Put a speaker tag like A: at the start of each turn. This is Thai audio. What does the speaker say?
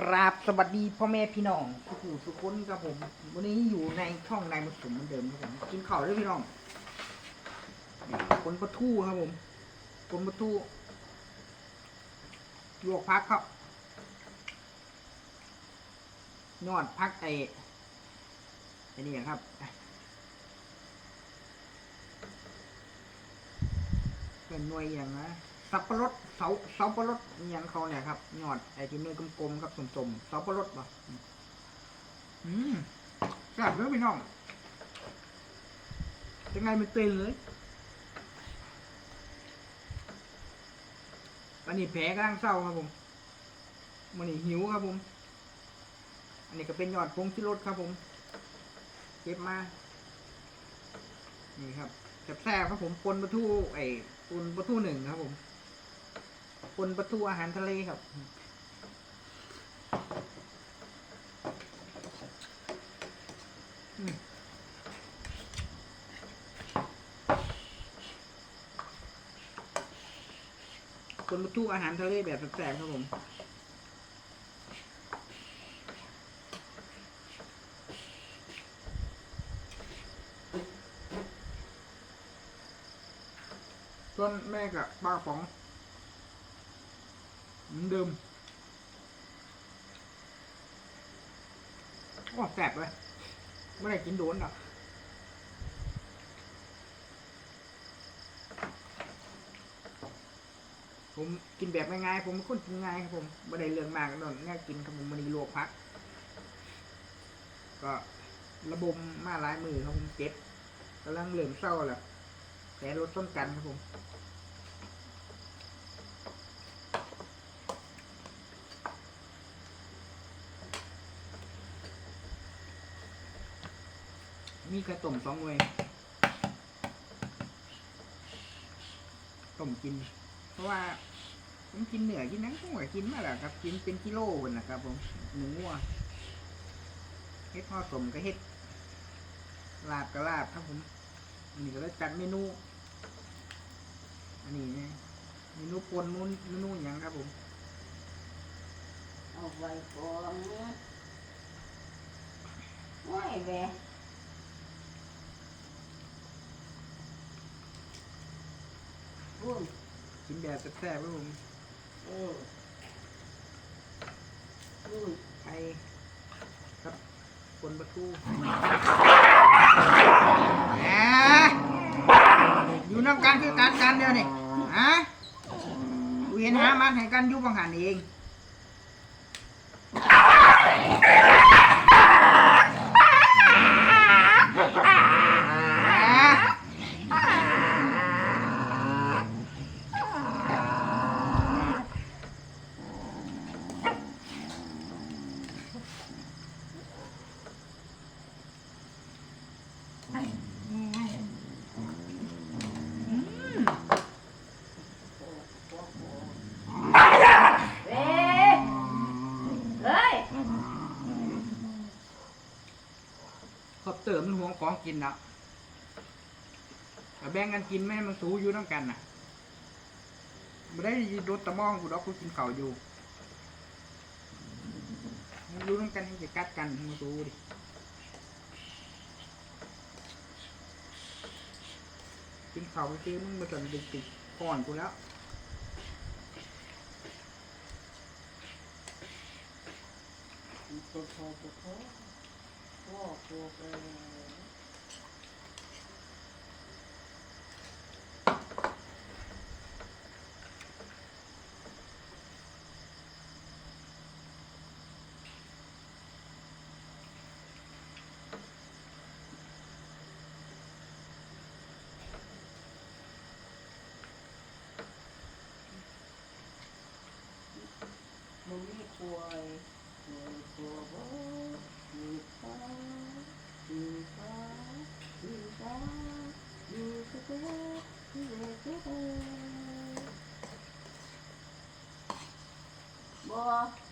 A: ครับสวัสดีพ่อแม่พี่น้องทุกผู้ทุกคนครับผม วันนี้อยู่ในช่องนายมุสมเหมือนเดิมครับผมกินข้าวด้วยพี่น้องคนประทูครับผมคนประทูลวกพักครับยอดพักไอ้ไอ้นี่อย่างครับเป็นหน่วยอย่างนะ สับปะรดเสาเสาปะรดอหย่างเขาเนี่ยครับยอดไอ้ที่เนื้อกลมๆครับสมๆเสาปะรดป่ะอืมแซ่บเลยพี่น้องจะไงมันเตือนเลยอันนี้แผลกำลังเศร้าครับผมมันนี่หิวครับผม อันนี้ก็เป็นยอดพงที่รถครับผม เก็บมา นี่ครับแซ่บๆครับผมปนปลาทูไอ้ปนปลาทูหนึ่งครับผม ปนปลาทูอาหารทะเลครับอืมปนปลาทูอาหารทะเลแบบแซ่บๆครับผมส่วนแม่กับป้าป๋อง เหมือนเดิมโอ้แสบเลยไม่ได้กินโดนหรอกผมกินแบบง่ายๆผมเป็นคนกินง่ายครับผมไม่ได้เรื่องมากนอนง่ายกินครับผมมันนีโลวกพัก ก็ระบมมาหลายมือครับผมเจ็บกำลังเหลื่อมเศร้าแหละแต่ลดต้นกันครับผม มีกระต้มสองเวยต้มกิน เพราะว่าผมกินเหนือกินนังผมก็กินมาแล้วครับ กินเป็นกิโลพุ่นนะครับ ผมหนูอะเฮ็ดห่อสมก็เฮ็ดลาบก็ลาบครับผมอันนี้ก็เลยจัดเมนู อันนี้นะเมนูปนมูนเมนูอย่างครับผม
B: เอาไว้ก่อนโอ้ยแบะน
A: กินแบบแซ่บๆครับผม
B: เออบุ้น
A: ไข่ครับปนปลาทูแหมอยู่น้ำกันคือการกันเดียวนี่ฮะกูเห็นหามันให้กันอยู่บางหันเองแหม
B: เบ๊เฮ้ย
A: ข อบเติมมันห่วงของกินนะแต่แบ่งกันกินไม่ให้มันสูอยู่น้ำกันน่ะไม่ได้รถตะมองกูดอกกูกินข้าอยู่มันอยู่น้ำกันให้จะกัดกันมันสูดิกินข้าไปซื้อมึงมาจนติดติดก่อนกูแล้ว
B: โอ้โหโอ้โหโอ้ โหเออมึงไม่ป่วยป่วยป่วยบ่อยู่ฟ้าอยู่ฟ้าอยู่ฟ้า อ